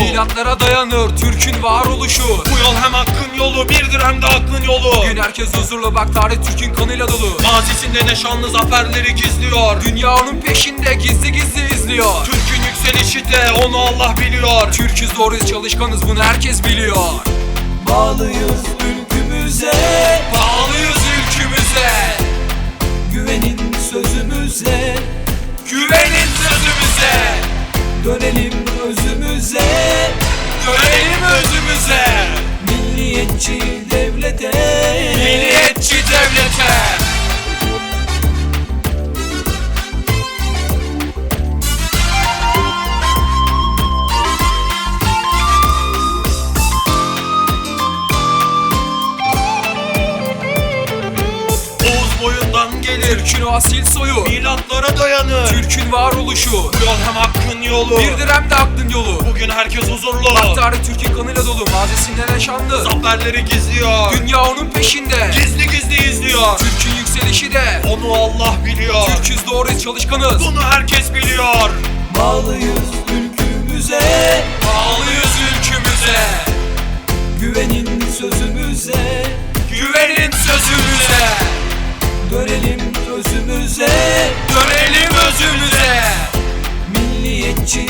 Milatlara dayanır Türk'ün varoluşu. Bu yol hem hakkın yolu birdir hem de aklın yolu. Bugün herkes huzurlu bak tarih Türk'ün kanıyla dolu. Mazisinde ne şanlı zaferleri gizliyor. Dünya onun peşinde gizli gizli izliyor. Türk'ün yükselişi de onu Allah biliyor. Türk'üz doğruyuz çalışkanız bunu herkes biliyor. Bağlıyız ülkümüze Dönelim özümüze. Dönelim özümüze. Milliyetçi devlete. Milliyetçi devlete Türk'ün o asil soyu Milatlara dayanır. Türk'ün varoluşu Bu yol hem hakkın yolu. Birdir hem de aklın yolu. Bugün herkes huzurlu. Bak tarih Türk'ün kanıyla dolu. Mazisinde ne şanlı Zaferleri gizliyor. Dünya onun peşinde. Gizli gizli izliyor. Türk'ün yükselişi de. Onu Allah biliyor. Türk'üz doğruyuz çalışkanız. Bunu herkes biliyor. Bağlıyız ülkümüze. Bağlıyız ülkümüze. Güvenin sözümüze. Güvenin sözümüze Dönelim özümüze. Dönelim özümüze. Milliyetçi